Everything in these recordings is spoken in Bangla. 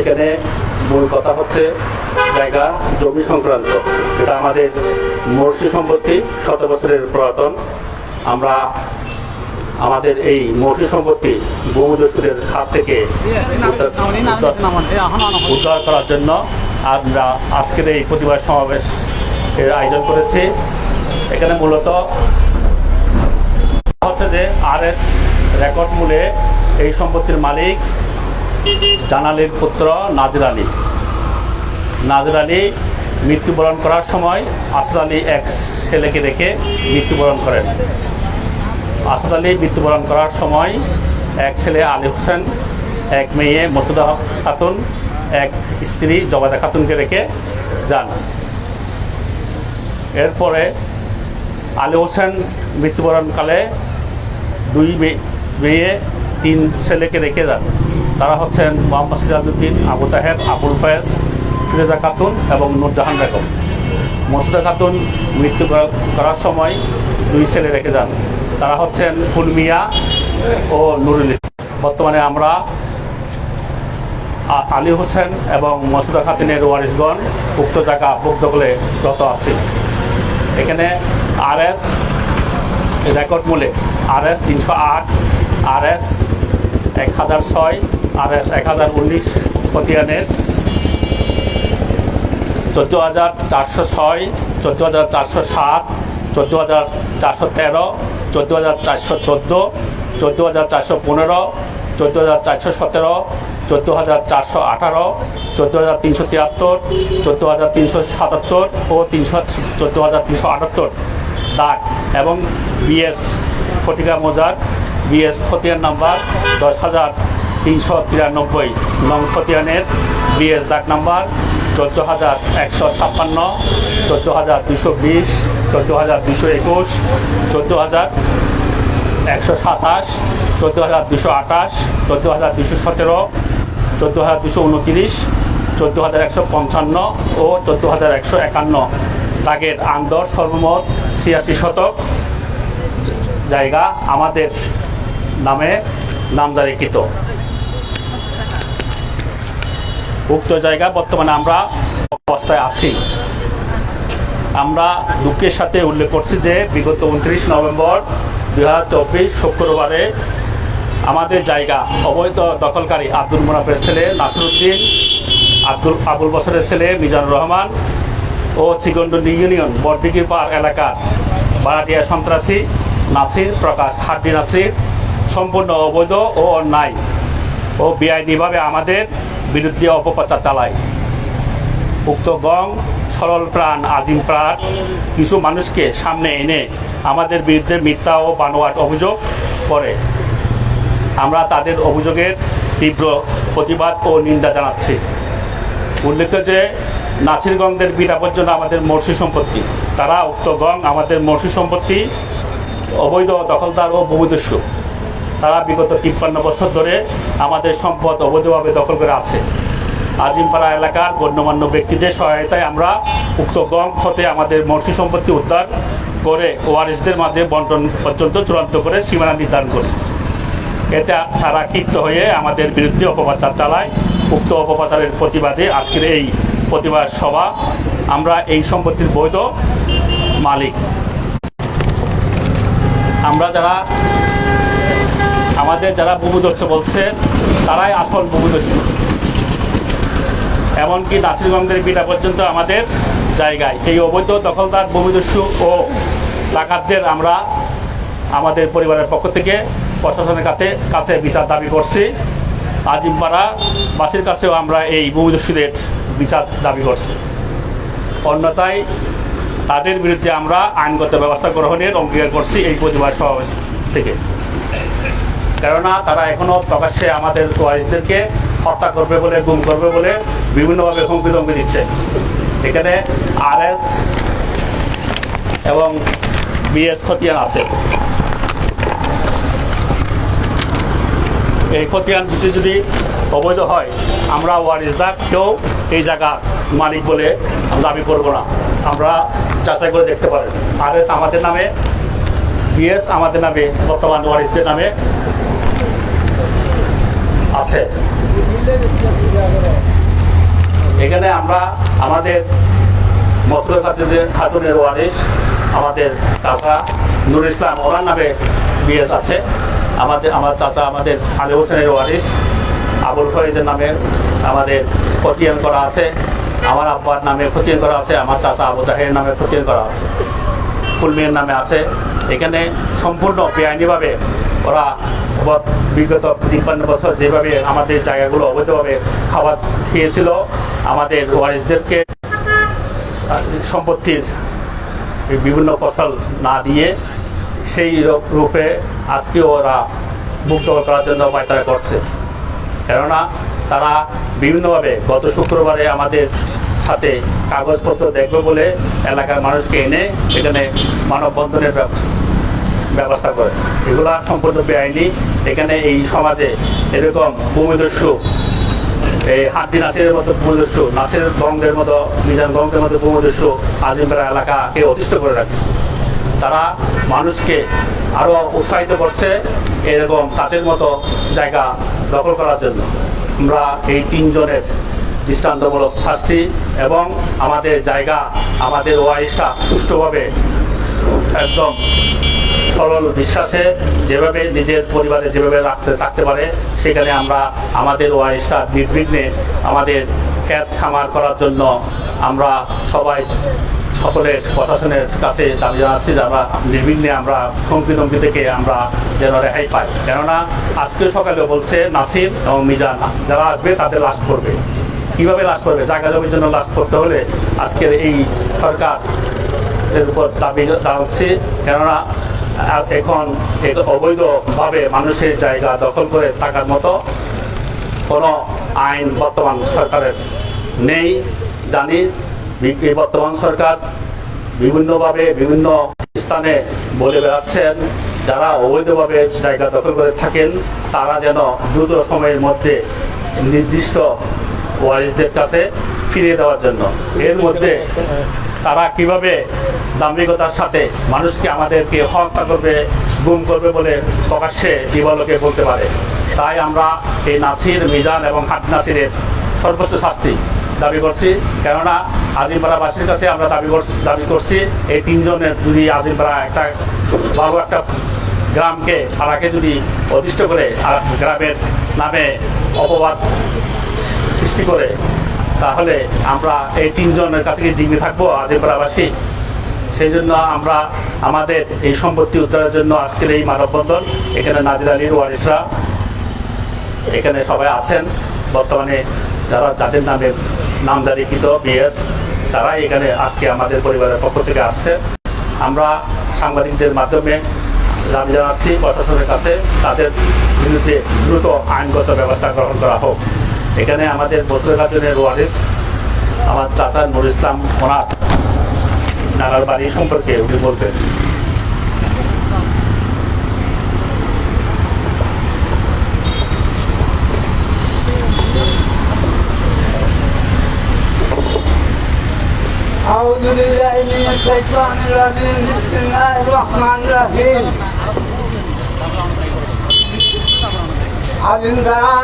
এখানে মূল কথা হচ্ছে জায়গা জমি সংক্রান্ত। এটা আমাদের মর্সি সম্পত্তি, শত বছরের পুরাতন। আমরা আমাদের এই মর্সি সম্পত্তি হাত থেকে উদ্ধার করার জন্য আমরা আজকের এই প্রতিবাদ সমাবেশ এর আয়োজন করেছি। এখানে মূলত হচ্ছে যে আর এস রেকর্ড মূলে এই সম্পত্তির মালিক জানালির পুত্র নাজির আলী। নাজির আলী মৃত্যুবরণ করার সময় আসদ আলী এক ছেলেকে রেখে মৃত্যুবরণ করেন। আসদ আলী মৃত্যুবরণ করার সময় এক ছেলে আলী হোসেন, এক মেয়ে মসুদা খাতুন, এক স্ত্রী জবাদা খাতুনকে রেখে যান। এরপরে আলী হোসেন মৃত্যুবরণকালে দুই মেয়ে তিন ছেলেকে রেখে যান। তারা হচ্ছেন মোহাম্মদ সিরাজউদ্দিন আবু তাহের, আবুল ফয়েজ, ফিরোজা খাতুন এবং নূরজাহান বেগম। মসুদা খাতুন মৃত্যু করার সময় দুই ছেলে রেখে যান। তারা হচ্ছেন ফুলমিয়া ও নুরুল ইসলাম। বর্তমানে আমরা আলী হোসেন এবং মসুদা খাতুনের ওয়ারিসগণ উক্ত জায়গা দখলে রত আছি। এখানে আর এস রেকর্ড মূলে আর এস তিনশো আট আর এস এক হাজার ছয় আর এস এক হাজার উনিশ খতিয়ানের চোদ্দ হাজার চারশো ছয় চোদ্দ হাজার চারশো সাত চোদ্দ হাজার চারশো তেরো চোদ্দ হাজার চারশো চোদ্দ চোদ্দ হাজার চারশো পনেরো চোদ্দ হাজার চারশো সতেরো চোদ্দ হাজার চারশো আঠারো চোদ্দ হাজার তিনশো তিয়াত্তর চোদ্দ হাজার তিনশো সাতাত্তর ও তিনশো চোদ্দ হাজার তিনশো আটাত্তর দাগ এবং বিএস ফটিকা মৌজার বিএস খতিয়ান নাম্বার দশ হাজার তিনশো তিরানব্বই নং খতিয়ানের বিএস দাগ নাম্বার চোদ্দ হাজার একশো ছাপ্পান্ন চোদ্দ হাজার দুশো বিশ চোদ্দ হাজার দুশো একুশ চোদ্দ হাজার একশো সাতাশ চোদ্দ হাজার দুশো আঠাশ চোদ্দ হাজার দুশো সতেরো চোদ্দ হাজার দুশো উনতিরিশ চোদ্দ হাজার একশো পঞ্চান্ন ও চোদ্দ হাজার একশো একান্ন। দাগের আন্দর সর্বমোট ছিয়াশি শতক জায়গা আমাদের নামে নামজারিকৃত। উক্ত জায়গা বর্তমানে আমরা অবস্থায় আছি। আমরা দুঃখের সাথে উল্লেখ করছি যে বিগত উনত্রিশ নভেম্বর দু হাজার চব্বিশ শুক্রবারে আমাদের জায়গা অবৈধ দখলকারী আব্দুল মুনাফের ছেলে নাসরুদ্দিন, আব্দুল আবুল বসরের ছেলে মিজানুর রহমান ও চিগন্ডি ইউনিয়ন বরদিগির পার এলাকার বারাটিয়া সন্ত্রাসী নাসির প্রকাশ হাড্ডি নাসির সম্পূর্ণ অবৈধ ও অন্যায় ও বেআইনিভাবে আমাদের বিরুদ্ধে অপপ্রচার চালায়। উক্ত গং, সরল প্রাণ, আজিম প্রাণ, কিছু মানুষকে সামনে এনে আমাদের বিরুদ্ধে মিথ্যা ও বানোয়াট অভিযোগ করে। আমরা তাদের অভিযোগের তীব্র প্রতিবাদ ও নিন্দা জানাচ্ছি। উল্লেখ্য যে নাসিরগঞ্জের বিটা পর্যন্ত আমাদের মর্সি সম্পত্তি। তারা উক্ত গং আমাদের মর্সি সম্পত্তি, অবৈধ, দখলদার ও ভূমিদস্যু। তারা বিগত তিপ্পান্ন বছর ধরে আমাদের সম্পদ অবৈধভাবে দখল করে আছে। আজিমপাড়া এলাকার গণ্যমান্য ব্যক্তিদের সহায়তায় আমরা উক্ত গং ক্ষতে আমাদের মর্সি সম্পত্তি উদ্ধার করে ওয়ারিসদের মাঝে বন্টন পর্যন্ত চূড়ান্ত করে সীমানা নির্ধারণ করি। এতে তারা ক্ষিপ্ত হয়ে আমাদের বিরুদ্ধে অপপ্রচার চালায়। উক্ত অপপ্রচারের প্রতিবাদে আজকের এই প্রতিবাদ সভা আমরা এই সম্পত্তির বৈধ মালিক। আমরা যারা আমাদের যারা ভূমিদস্যু বলছে, তারাই আসল ভূমিদস্যু এমনকি নাসিরগঞ্জের বিটা পর্যন্ত আমাদের জায়গায়। এই অবৈধ দখলদার ভূমিদস্যু ও ডাকাতদের আমরা আমাদের পরিবারের পক্ষ থেকে প্রশাসনের কাছে কাছে বিচার দাবি করছি। আজিমপাড়া বাসীর কাছেও আমরা এই ভূমিদস্যুদের বিচার দাবি করছি। অন্যথায় তাদের বিরুদ্ধে আমরা আইনগত ব্যবস্থা গ্রহণের অঙ্গীকার করছি এই প্রতিবাদ সমাবেশ থেকে। কেননা তারা এখনও প্রকাশ্যে আমাদের ওয়ারিসদেরকে হত্যা করবে বলে, গুম করবে বলে বিভিন্নভাবে হুমকি ধমকি দিচ্ছে। এখানে আর এস এবং বিএস খতিয়ান আছে। এই খতিয়ান দুটি যদি অবৈধ হয়, আমরা ওয়ারিসদা কেউ এই জায়গা মালিক বলে দাবি করব না। আমরা যাচাই করে দেখতে পারেন। আর এস আমাদের নামে বিএস আমাদের নামে, বর্তমান ওয়ারিসদের নামে আছে। এখানে আমরা আমাদের মসুদ খাতুনের খাতুনের ওয়ারিস, আমাদের চাচা নুর ইসলাম ওনার নামে বিএস আছে। আমাদের, আমার চাচা আমাদের আলী হোসেনের ওয়ারিস, আবুল ফরিদের নামে আমাদের খতিয়ান করা আছে। আমার আব্বার নামে খতিয়ান করা আছে, আমার চাচা আবু তাহের নামে খতিয়ান করা আছে। ফুলমির নামে আছে। এখানে সম্পূর্ণ বেআইনিভাবে ওরা গত বিগত তিপ্পান্ন বছর যেভাবে আমাদের জায়গাগুলো অবৈধভাবে খাবার খেয়েছিল, আমাদের ওয়ারিসদেরকে সম্পত্তির বিভিন্ন ফসল না দিয়ে সেই রূপে আজকে ওরা মুক্ত করার জন্য পায়তারা করছে। কেননা তারা বিভিন্নভাবে গত শুক্রবারে আমাদের সাথে কাগজপত্র দেখবে বলে এলাকার মানুষকে এনে এখানে মানববন্ধনের ব্যব- ব্যবস্থা করে। এগুলা সম্পূর্ণ বেআইনি। এখানে এই সমাজে এরকম ভূমিদস্যু, এই হাড্ডি নাসিরের মতো ভূমিদস্যু, নাসির গঙ্গের মতো, মিজান গঙ্গের মতো ভূমিদস্যু আজিমপাড়া এলাকাকে অতিষ্ঠ করে রাখিছে। তারা মানুষকে আরও উৎসাহিত করছে এরকম তাদের মতো জায়গা দখল করার জন্য। আমরা এই তিনজনের দৃষ্টান্তমূলক শাস্তি এবং আমাদের জায়গা, আমাদের ওয়াইসটা সুষ্ঠুভাবে একদম সরল বিশ্বাসে যেভাবে নিজের পরিবারে যেভাবে রাখতে, থাকতে পারে, সেখানে আমরা আমাদের ওয়াইসটা নির্বিঘ্নে আমাদের খ্যাত খামার করার জন্য আমরা সবাই সকলের প্রশাসনের কাছে দাবি জানাচ্ছি যে আমরা নির্বিঘ্নে আমরা হুমকি ধমকি থেকে আমরা যেন রেহাই পাই। কেননা আজকে সকালে বলছে নাসির এবং মিজান, যারা আসবে তাদের লাশ পড়বে। কীভাবে লাশ করবে জায়গা জমির জন্য লাশ করতে হলে আজকের এই সরকার এর উপর দাবি জানাচ্ছি। কেননা, এখন অবৈধভাবে মানুষের জায়গা দখল করে থাকার মতো কোনো আইন বর্তমান সরকারের নেই। জানি এই বর্তমান সরকার বিভিন্নভাবে বিভিন্ন স্থানে বলে বেড়াচ্ছেন, যারা অবৈধভাবে জায়গা দখল করে থাকেন, তারা যেন দ্রুত সময়ের মধ্যে নির্দিষ্ট ওয়ারিসদের কাছে ফিরিয়ে দেওয়ার জন্য। এর মধ্যে তারা কীভাবে দাম্ভিকতার সাথে মানুষকে আমাদেরকে হত্যা করবে, গুম করবে বলে প্রকাশ্যে দিবালোকে বলতে পারে, তাই আমরা এই নাসির, মিজান এবং হাট নাসিরের সর্বোচ্চ শাস্তি দাবি করছি। কেননা আজিমপাড়াবাসীর কাছে আমরা দাবি করছি দাবি করছি, এই তিনজনের যদি আজিমপাড়া একটা ভালো একটা গ্রামকে, পাড়াকে যদি অধিষ্ঠ করে, আর গ্রামের নামে অপবাদ সৃষ্টি করে, তাহলে আমরা এই তিনজনের কাছে জিম্মি থাকব আজিমপাড়াবাসী সেই জন্য আমরা আমাদের এই সম্পত্তি উদ্ধারের জন্য আজকের এই মানববন্ধন, এখানে নাজির আলীর ওয়ারিসরা এখানে সবাই আছেন। বর্তমানে যারা তাদের নামে নামদারিকৃত বিএস তারা এখানে আজকে আমাদের পরিবারের পক্ষ থেকে আসছে। আমরা সাংবাদিকদের মাধ্যমে দাবি জানাচ্ছি প্রশাসনের কাছে তাদের বিরুদ্ধে দ্রুত আইনগত ব্যবস্থা গ্রহণ করা হোক। এখানে আমাদের বসুর কাজনের ওয়ারিস আমার চাচা নুর ইসলাম ওনার নানার বাড়ি সম্পর্কে উনি বলতেন أعوذ بالله من الشيطان الرجيم بسم الله الرحمن الرحيم আদিন দ্বারা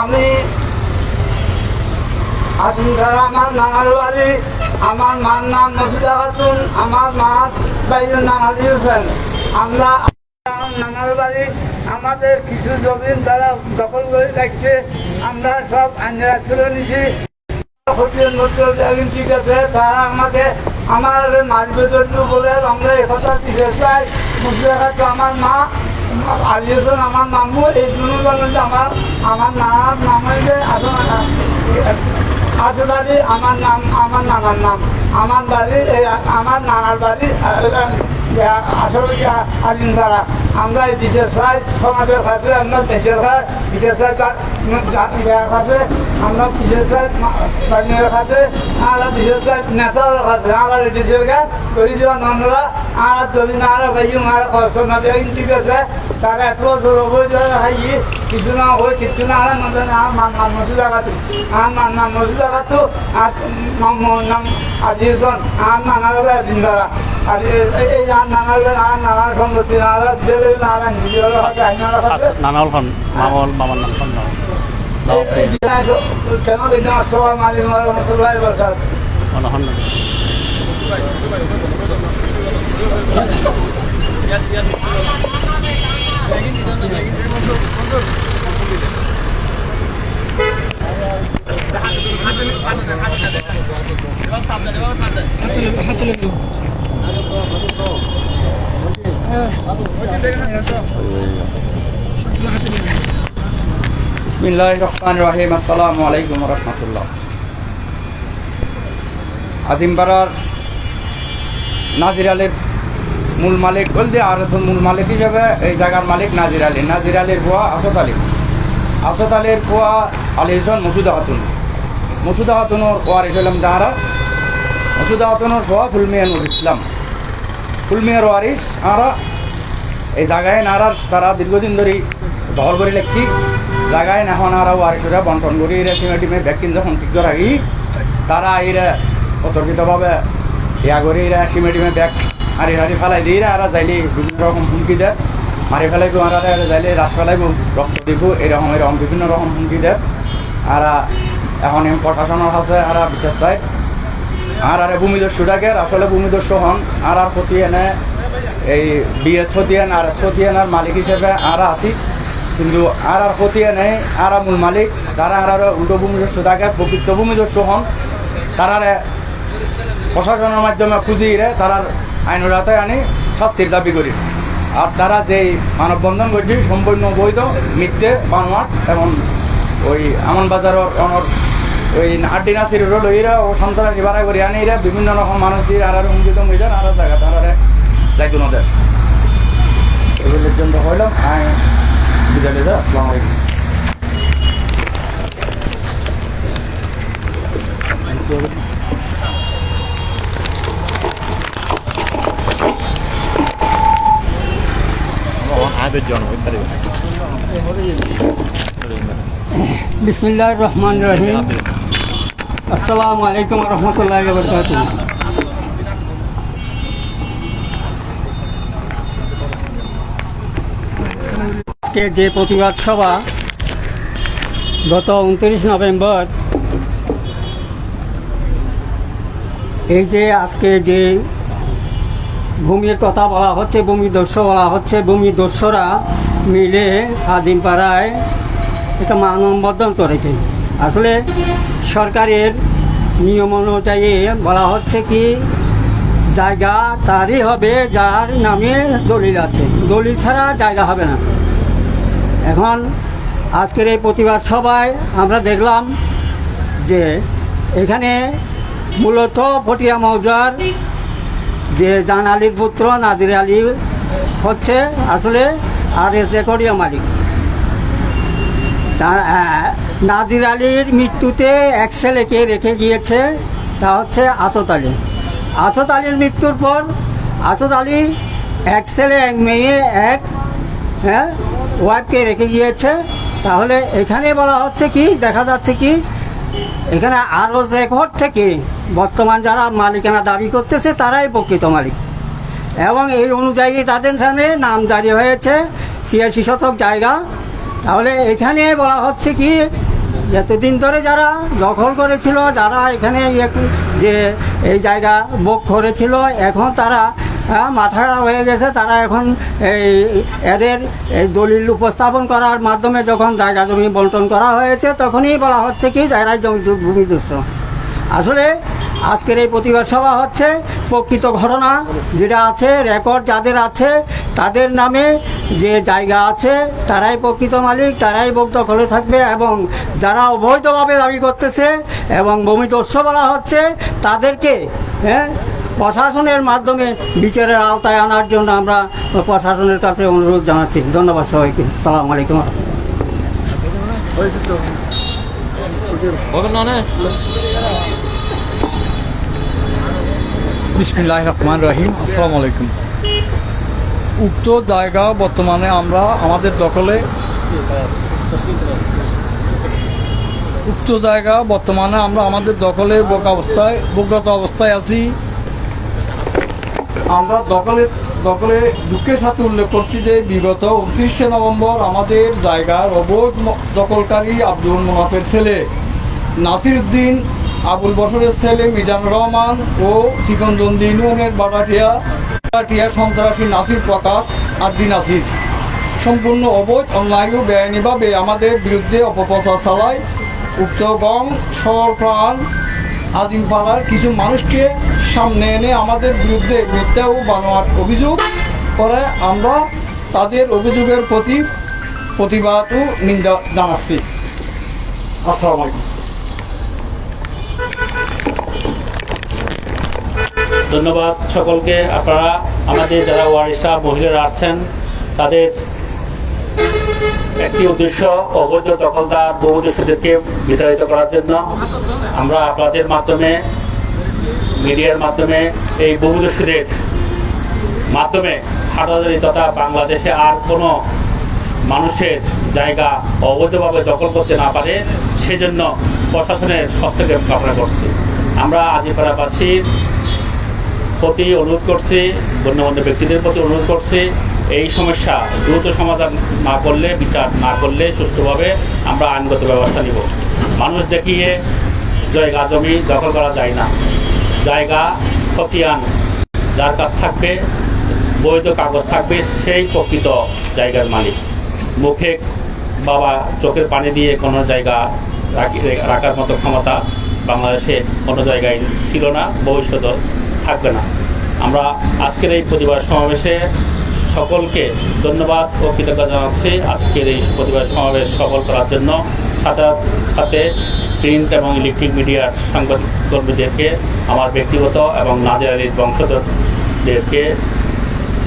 আমি আদিন আমার মার নাম মসুদা খাতুন, আমার মার নাম হোসেন। আমরা আমাদের কিছু জমিন তারা দখল করে রাখছে, আমরা সব আঞ্জা তুলে নিছি ঠিক আছে তারা আমাকে আমার বলে আমরা একথা দিতে চাই আমার মা আলিয়েছেন আমার মামু, এই জন্য যে আমার আমার নানার নাম হয়েছে আসে বাড়ি আমার নাম আমার নানার নাম। আমার বাড়ি আমার নানার বাড়ি আসলে এই বিশেষ ভাই সমাজের কাছে, আমরা দেশের কাছে আমরা বিশেষ ভাই বাহিনীর কাছে, আমরা ভাই নেতার কাছে, আমরা আমরা জমি আছে, তারা এত বছর হয়ে হাই, কিছু না হয়ে, কিছু নাম মসুদ আঘাত। নাম মসুদ আঘাত আর নাম আজিজন আর নানার দিন দ্বারা আর এই আর নানার আর নানার সম্পত্তি নানার দেবে নানা নিজের হাতে আইনার হাতে নানাল খান মামল মামার নাম খান কেন বিসমিল্লাহ রহমান রহিম। আসসালামু আলাইকুম রহমতুল্লাহ। নাজির আলীর মূল মালিক, বলতে আর মূল মালিক হিসেবে এই জায়গার মালিক নাজির আলী। নাজির আলীর আলী। আলীর আলী মসুদা খাতুন। মসুদা খাতুনের ওয়ারিস হলাম যাহারা মসুদা খাতুনের বুয়া ফুলমিয়া নুর ইসলাম। ফুলমিয়ার ওয়ারিস আমরা এই জায়গায় নারার তারা দীর্ঘদিন ধরে দখল করে লেখছি জায়গায় এখন আর ওয়ারিসরা বন্টন করি এরা টিমে টিমে ভ্যাকসিন যখন ঠিক রাখি তারা এরা অতর্কিতভাবে ইয়া করে এরা টিমে টিমে ব্যাগ হারি হারি ফেলাই এরা আর যাইলে বিভিন্ন রকম হুমকি দেয় মারি ফেলাইবো আর যাইলে রাস ফেলাইবো রক্ত দিব এরকম এরকম বিভিন্ন রকম হুমকি দেয় আর এখন প্রশাসনের কাছে আর বিশেষ চাই আর আরে ভূমিদস্যু ডাকে আসলে ভূমিদস্যু হন আর আর প্রতি এনে এই বিএস ফতিয়ান আর এস ফতিয়ান আর মালিক হিসেবে আর আছি কিন্তু আর আর ফতিয়া নেই, আর মূল মালিক, তারা আর আর উল্টো ভূমিদস্যু থাকে, প্রকৃত ভূমিদস্যু হন। তারারে প্রশাসনের মাধ্যমে খুঁজিয়ে তারার আইনের হাতে আনি, শাস্তির দাবি করি। আর তারা যেই মানববন্ধন করছি সম্পূর্ণ বৈধ, মিথ্যে, বানোয়াট, এবং ওই আমন বাজারের অনর ওই আড্ডি নাসির রোল ওইরা ও সন্ত্রাসী ভাড়া করে আনি এরা বিভিন্ন রকম মানুষ দিয়ে আর আর হুমকি দম হয়ে আর জায়গা, তারা যাইতো নদের এগুলোর জন্য হইলাম আমি বিদায় দিতে আসসালামু আলাইকুম বিসমিল্লাহ রহমান রহিম আসসালামু আলাইকুম রহমতুল্লাহ বরকাত আজকে যে প্রতিবাদ সভা গত উনত্রিশ নভেম্বর, এই যে আজকে যে ভূমির কথা বলা হচ্ছে, ভূমি দস্য বলা হচ্ছে, ভূমি দস্যরা মিলে আজিমপাড়ায় এটা মানববন্ধন করেছে। আসলে সরকারের নিয়ম অনুযায়ী বলা হচ্ছে কি, জায়গা তারই হবে যার নামে দলিল আছে। দলিল ছাড়া জায়গা হবে না। এখন আজকের এই প্রতিবাদ সভায় আমরা দেখলাম যে এখানে মূলত ফটিয়া মৌজার যে জান আলীর পুত্র, নাজির আলী হচ্ছে আসলে আর এস রেকর্ডিয়া মালিক। যা- নাজির আলীর মৃত্যুতে এক ছেলেকে রেখে গিয়েছে, তা হচ্ছে আসত আলী। আসত আলীর মৃত্যুর পর আসত আলী এক ছেলে, এক মেয়ে, এক হ্যাঁ ওয়াইফকে রেখে গিয়েছে। তাহলে এখানে বলা হচ্ছে কি, দেখা যাচ্ছে কি, এখানে আরও রেকর্ড থেকে বর্তমান যারা মালিকানা দাবি করতেছে, তারাই প্রকৃত মালিক। এবং এই অনুযায়ী তাদের সামনে নাম জারি হয়েছে, ছিয়াশি শতক জায়গা। তাহলে এখানে বলা হচ্ছে কি, এতদিন ধরে যারা দখল করেছিল, যারা এখানে যে এই জায়গা বুক করেছিল, এখন তারা হ্যাঁ, মাথা খারাপ হয়ে গেছে। তারা এখন এই এদের এই দলিল উপস্থাপন করার মাধ্যমে যখন জায়গা জমি বন্টন করা হয়েছে তখনই বলা হচ্ছে কি জায়গায় জমি ভূমি দৃশ্য আসলে আজকের এই প্রতিবাদ সভা হচ্ছে প্রকৃত ঘটনা। যেটা আছে রেকর্ড যাদের আছে তাদের নামে যে জায়গা আছে তারাই প্রকৃত মালিক তারাই ভোগ দখলে থাকবে এবং যারা অবৈধভাবে দাবি করতেছে এবং ভূমিদস্য বলা হচ্ছে তাদেরকে হ্যাঁ প্রশাসনের মাধ্যমে বিচারের আওতায় আনার জন্য আমরা প্রশাসনের কাছে অনুরোধ জানাচ্ছি। ধন্যবাদ সবাইকে। সালাম আলাইকুম। বিসমিল্লাহ রহমান রহিম। আসসালামু আলাইকুম। উক্ত জায়গা বর্তমানে আমরা আমাদের দখলে। উক্ত জায়গা বর্তমানে আমরা আমাদের দখলে বোক অবস্থায় বোগ্রত অবস্থায় আছি। আমরা দখলের দখলে দুঃখের সাথে উল্লেখ করছি যে বিগত উনত্রিশে নভেম্বর আমাদের জায়গার অবৈধ দখলকারী আব্দুল মোনাফের ছেলে নাসির উদ্দিন আবুল বসরের ছেলে মিজানুর রহমান ও চিকনদন্দি ইউনিয়নের বাটাটিয়া বাটাটিয়া সন্ত্রাসী নাসির প্রকাশ আদ্দি নাসির। সম্পূর্ণ অবৈধ, অন্যায় ও বেআইনিভাবে আমাদের বিরুদ্ধে অপপ্রচার চালায় উক্ত গং সরপ্রাণ আজিমপাড়ার কিছু মানুষকে সামনে এনে আমাদের বিরুদ্ধে মিথ্যা ও বানোয়ার অভিযোগ করে আমরা তাদের অভিযোগের প্রতি প্রতিবাদ ও নিন্দা জানাচ্ছি। আসসালামু আলাইকুম। ধন্যবাদ সকলকে। আপনারা আমাদের যারা ওয়ারিসা মহিলারা আসছেন তাদের একটি উদ্দেশ্য অবৈধ দখলদার বহুদেশীদেরকে বিতাড়িত করার জন্য। আমরা আপনাদের মাধ্যমে মিডিয়ার মাধ্যমে এই বহুদেশীদের মাধ্যমে হাটাজারি তথা বাংলাদেশে আর কোনো মানুষের জায়গা অবৈধভাবে দখল করতে না পারে, সেজন্য প্রশাসনের হস্তক্ষেপ কামনা করছি। আমরা আজিপাড়াবাসীর প্রতি অনুরোধ করছি, গণ্যমান্য ব্যক্তিদের প্রতি অনুরোধ করছি, এই সমস্যা দ্রুত সমাধান না করলে, বিচার না করলে সুষ্ঠুভাবে আমরা আইনগত ব্যবস্থা নিব। মানুষ দেখিয়ে জায়গা জমি দখল করা যায় না। জায়গা খতিয়ান যার কাছ থাকবে, বৈধ কাগজ থাকবে, সেই প্রকৃত জায়গার মালিক। মুখে বাবা চোখের পানি দিয়ে কোনো জায়গা রাখি রাখার মতো ক্ষমতা বাংলাদেশে কোনো জায়গায় ছিল না, ভবিষ্যতেও থাকবে না। আমরা আজকের এই প্রতিবাদ সমাবেশে সকলকে ধন্যবাদ ও কৃতজ্ঞতা জানাচ্ছি। আজকের এই প্রতিবাদ সমাবেশ সফল করার জন্য সাথে সাথে প্রিন্ট এবং ইলেকট্রিক মিডিয়ার সাংবাদিক কর্মীদেরকে আমার ব্যক্তিগত এবং নাজের আলীর বংশধরদেরকে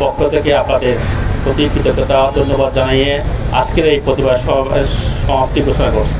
পক্ষ থেকে আপনাদের প্রতি কৃতজ্ঞতা, ধন্যবাদ জানিয়ে আজকের এই প্রতিবাদ সমাবেশ সমাপ্তি ঘোষণা করছি।